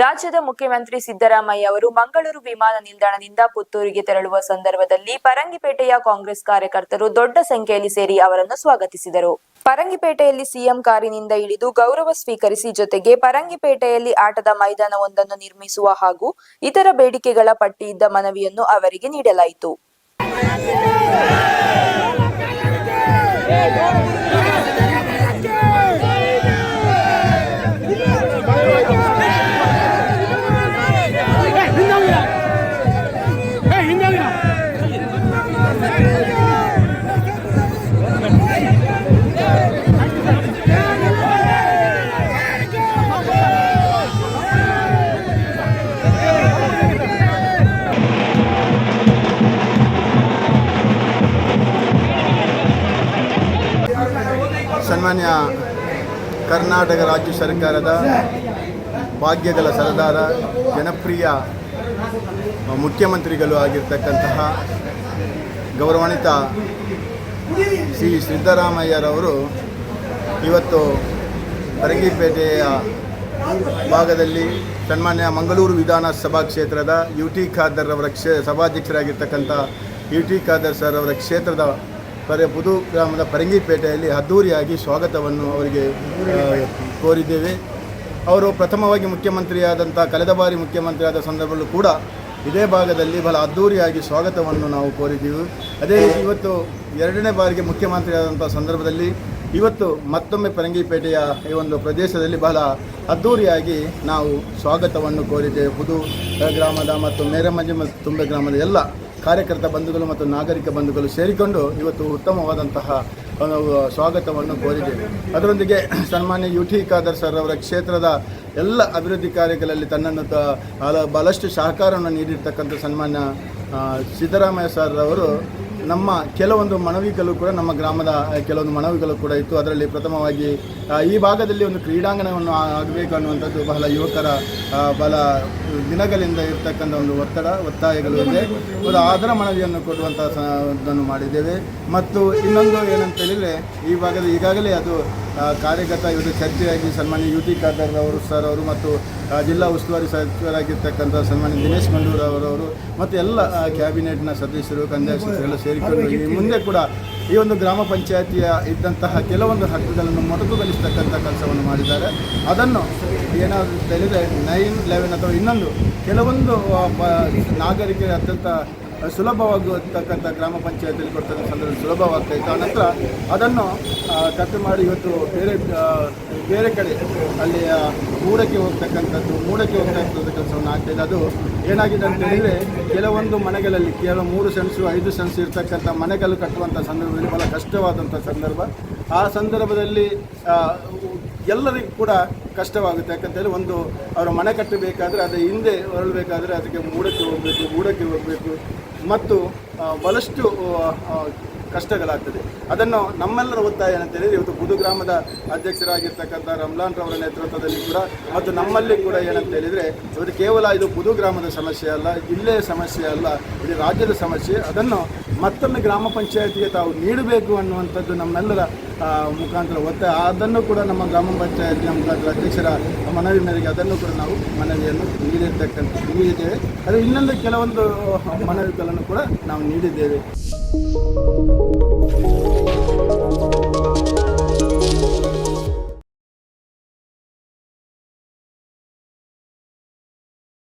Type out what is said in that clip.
ರಾಜ್ಯದ ಮುಖ್ಯಮಂತ್ರಿ ಸಿದ್ದರಾಮಯ್ಯ ಅವರು ಮಂಗಳೂರು ವಿಮಾನ ನಿಲ್ದಾಣದಿಂದ ಪುತ್ತೂರಿಗೆ ತೆರಳುವ ಸಂದರ್ಭದಲ್ಲಿ ಪರಂಗಿಪೇಟೆಯ ಕಾಂಗ್ರೆಸ್ ಕಾರ್ಯಕರ್ತರು ದೊಡ್ಡ ಸಂಖ್ಯೆಯಲ್ಲಿ ಸೇರಿ ಅವರನ್ನು ಸ್ವಾಗತಿಸಿದರು. ಪರಂಗಿಪೇಟೆಯಲ್ಲಿ ಸಿಎಂ ಕಾರಿನಿಂದ ಇಳಿದು ಗೌರವ ಸ್ವೀಕರಿಸಿ ಜೊತೆಗೆ ಪರಂಗಿಪೇಟೆಯಲ್ಲಿ ಆಟದ ಮೈದಾನವೊಂದನ್ನು ನಿರ್ಮಿಸುವ ಹಾಗೂ ಇತರ ಬೇಡಿಕೆಗಳ ಪಟ್ಟಿಯಿದ್ದ ಮನವಿಯನ್ನು ಅವರಿಗೆ ನೀಡಲಾಯಿತು. Ei, ಸನ್ಮಾನ್ಯ ಕರ್ನಾಟಕ ರಾಜ್ಯ ಸರ್ಕಾರದ ಭಾಗ್ಯಗಳ ಸರದಾರ, ಜನಪ್ರಿಯ, ಮುಖ್ಯಮಂತ್ರಿಗಳು ಆಗಿರ್ತಕ್ಕಂತಹ ಗೌರವಾನ್ವಿತ ಶ್ರೀ ಸಿದ್ದರಾಮಯ್ಯರವರು ಇವತ್ತು ಬರಂಗಿಪೇಟೆಯ ಭಾಗದಲ್ಲಿ ಸನ್ಮಾನ್ಯ ಮಂಗಳೂರು ವಿಧಾನಸಭಾ ಕ್ಷೇತ್ರದ ಯು ಟಿ ಖಾದರ್ ಅವರ ಕ್ಷೇ, ಸಭಾಧ್ಯಕ್ಷರಾಗಿರ್ತಕ್ಕಂಥ ಯು ಟಿ ಖಾದರ್ ಸರ್ ಅವರ ಕ್ಷೇತ್ರದ ಪರ ಪುದು ಗ್ರಾಮದ ಪರಂಗಿಪೇಟೆಯಲ್ಲಿ ಅದ್ದೂರಿಯಾಗಿ ಸ್ವಾಗತವನ್ನು ಅವರಿಗೆ ಕೋರಿದ್ದೇವೆ. ಅವರು ಪ್ರಥಮವಾಗಿ ಮುಖ್ಯಮಂತ್ರಿಯಾದಂಥ, ಕಳೆದ ಬಾರಿ ಮುಖ್ಯಮಂತ್ರಿಯಾದ ಸಂದರ್ಭದಲ್ಲೂ ಕೂಡ ಇದೇ ಭಾಗದಲ್ಲಿ ಬಹಳ ಅದ್ದೂರಿಯಾಗಿ ಸ್ವಾಗತವನ್ನು ನಾವು ಕೋರಿದ್ದೀವಿ. ಅದೇ ಇವತ್ತು ಎರಡನೇ ಬಾರಿಗೆ ಮುಖ್ಯಮಂತ್ರಿಯಾದಂಥ ಸಂದರ್ಭದಲ್ಲಿ ಇವತ್ತು ಮತ್ತೊಮ್ಮೆ ಪರಂಗಿಪೇಟೆಯ ಈ ಒಂದು ಪ್ರದೇಶದಲ್ಲಿ ಬಹಳ ಅದ್ದೂರಿಯಾಗಿ ನಾವು ಸ್ವಾಗತವನ್ನು ಕೋರಿದ್ದೇವೆ. ಪುದು ಗ್ರಾಮದ ಮತ್ತು ಮೇರಮಂಜಿ ಮತ್ತು ತುಂಬೆ ಗ್ರಾಮದ ಎಲ್ಲ ಕಾರ್ಯಕರ್ತ ಬಂಧುಗಳು ಮತ್ತು ನಾಗರಿಕ ಬಂಧುಗಳು ಸೇರಿಕೊಂಡು ಇವತ್ತು ಉತ್ತಮವಾದಂತಹ ಸ್ವಾಗತವನ್ನು ಕೋರಿದ್ದೇವೆ. ಅದರೊಂದಿಗೆ ಸನ್ಮಾನ್ಯ ಯು ಟಿ ಖಾದರ್ ಸರ್ ಅವರ ಕ್ಷೇತ್ರದ ಎಲ್ಲ ಅಭಿವೃದ್ಧಿ ಕಾರ್ಯಗಳಲ್ಲಿ ತನ್ನನ್ನು ಬಹಳಷ್ಟು ಸಹಕಾರವನ್ನು ನೀಡಿರ್ತಕ್ಕಂಥ ಸನ್ಮಾನ್ಯ ಸಿದ್ದರಾಮಯ್ಯ ಸರ್ ಅವರು ನಮ್ಮ ಕೆಲವೊಂದು ಮನವಿಗಳು ಕೂಡ ನಮ್ಮ ಗ್ರಾಮದ ಕೆಲವೊಂದು ಮನವಿಗಳು ಕೂಡ ಇತ್ತು. ಅದರಲ್ಲಿ ಪ್ರಥಮವಾಗಿ ಈ ಭಾಗದಲ್ಲಿ ಒಂದು ಕ್ರೀಡಾಂಗಣವನ್ನು ಆಗಬೇಕು ಅನ್ನುವಂಥದ್ದು ಬಹಳ ಯುವಕರ ಬಹಳ ದಿನಗಳಿಂದ ಇರ್ತಕ್ಕಂಥ ಒಂದು ಒತ್ತಡ, ಒತ್ತಾಯಗಳು ಇದೆ. ಒಂದು ಆದರ ಮನವಿಯನ್ನು ಕೊಡುವಂಥ ಮಾಡಿದ್ದೇವೆ. ಮತ್ತು ಇನ್ನೊಂದು ಏನಂತ ಹೇಳಿದರೆ, ಈ ಭಾಗದ ಈಗಾಗಲೇ ಅದು ಕಾರ್ಯಗತ ಇವತ್ತು ಚರ್ಚೆಯಾಗಿ ಸನ್ಮಾನ್ಯ ಯು ಟಿ ಖಾದರ್ ಅವರು ಸರ್ ಅವರು ಮತ್ತು ಜಿಲ್ಲಾ ಉಸ್ತುವಾರಿ ಸಚಿವರಾಗಿರ್ತಕ್ಕಂಥ ಸನ್ಮಾನ್ಯ ದಿನೇಶ್ ಮಂಡೂರ್ ಅವರವರು ಮತ್ತು ಎಲ್ಲ ಕ್ಯಾಬಿನೆಟ್ನ ಸದಸ್ಯರು, ಕಂದಾಯ ಸದಸ್ಯರೆಲ್ಲ ಸೇರಿಕೊಂಡು ಮುಂದೆ ಕೂಡ ಈ ಒಂದು ಗ್ರಾಮ ಪಂಚಾಯತಿಯ ಇದ್ದಂತಹ ಕೆಲವೊಂದು ಹಕ್ಕುಗಳನ್ನು ಮೊಟಕುಗೊಳಿಸ್ತಕ್ಕಂಥ ಕೆಲಸವನ್ನು ಮಾಡಿದ್ದಾರೆ. ಅದನ್ನು ಏನಾದರೂ ತಿಳಿದರೆ ನೈನ್, ಲೆವೆನ್ ಅಥವಾ ಇನ್ನೊಂದು ಕೆಲವೊಂದು ನಾಗರಿಕರ ಅತ್ಯಂತ ಸುಲಭವಾಗುತ್ತಕ್ಕಂಥ ಗ್ರಾಮ ಪಂಚಾಯತಿಯಲ್ಲಿ ಕೊಡ್ತಕ್ಕಂಥ ಸಂದರ್ಭ ಸುಲಭವಾಗ್ತಾ ಇತ್ತು. ಆನಂತರ ಅದನ್ನು ಕತ್ತೆ ಮಾಡಿ ಇವತ್ತು ಬೇರೆ ಬೇರೆ ಕಡೆ ಅಲ್ಲಿ ಮೂಡಕ್ಕೆ ಹೋಗ್ತಕ್ಕಂಥದ್ದು ಮೂಡಕ್ಕೆ ಹೋಗ್ತಕ್ಕಂಥದ್ದು ಕೆಲಸವನ್ನು ಆಗ್ತಾಯಿದೆ ಅದು ಏನಾಗಿದೆ ಅಂತ ಹೇಳಿದರೆ, ಕೆಲವೊಂದು ಮನೆಗಳಲ್ಲಿ, ಕೇವಲ ಮೂರು ಸೆನ್ಸು ಐದು ಸೆನ್ಸು ಇರ್ತಕ್ಕಂಥ ಮನೆಗಳು ಕಟ್ಟುವಂಥ ಸಂದರ್ಭದಲ್ಲಿ ಬಹಳ ಕಷ್ಟವಾದಂಥ ಸಂದರ್ಭ. ಆ ಸಂದರ್ಭದಲ್ಲಿ ಎಲ್ಲರಿಗೂ ಕೂಡ ಕಷ್ಟವಾಗುತ್ತೆ. ಯಾಕಂತೇಳಿ ಒಂದು ಅವರ ಮನೆ ಕಟ್ಟಬೇಕಾದ್ರೆ ಅದರ ಹಿಂದೆ ಹೊರಳಬೇಕಾದ್ರೆ, ಅದಕ್ಕೆ ಮೂಡಕ್ಕೆ ಹೋಗಬೇಕು ಮೂಡಕ್ಕೆ ಹೋಗಬೇಕು. ಮತ್ತು ಬಹಳಷ್ಟು ಕಷ್ಟಗಳಾಗ್ತದೆ. ಅದನ್ನು ನಮ್ಮೆಲ್ಲರ ಒತ್ತಾಯ ಅಂತ ಹೇಳಿದ್ರೆ ಇವತ್ತು ಬುದು ಗ್ರಾಮದ ಅಧ್ಯಕ್ಷರಾಗಿರ್ತಕ್ಕಂಥ ರಮ್ಲಾನ್ ರವರ ನೇತೃತ್ವದಲ್ಲಿ ಕೂಡ ಮತ್ತು ನಮ್ಮಲ್ಲಿ ಕೂಡ ಏನಂತ ಹೇಳಿದರೆ ಇವತ್ತು ಕೇವಲ ಇದು ಬುದು ಗ್ರಾಮದ ಸಮಸ್ಯೆ ಅಲ್ಲ ಜಿಲ್ಲೆಯ ಸಮಸ್ಯೆ ಅಲ್ಲ, ಇಡೀ ರಾಜ್ಯದ ಸಮಸ್ಯೆ. ಅದನ್ನು ಮತ್ತೊಮ್ಮೆ ಗ್ರಾಮ ಪಂಚಾಯತಿಗೆ ತಾವು ನೀಡಬೇಕು ಅನ್ನುವಂಥದ್ದು ನಮ್ಮೆಲ್ಲರ ಮುಖಾಂತರ ಒತ್ತಾಯ. ಅದನ್ನು ಕೂಡ ನಮ್ಮ ಗ್ರಾಮ ಪಂಚಾಯತಿನ ಮುಖಾಂತರ ಅಧ್ಯಕ್ಷರ ಮನವಿ ಮೇರೆಗೆ ಅದನ್ನು ಕೂಡ ನಾವು ಮನವಿಯನ್ನು ನೀಡಿರ್ತಕ್ಕಂಥ ನೀಡಿದ್ದೇವೆ. ಅದು ಇನ್ನೊಂದು ಕೆಲವೊಂದು ಮನವಿಗಳನ್ನು ಕೂಡ ನಾವು ನೀಡಿದ್ದೇವೆ. Thank you.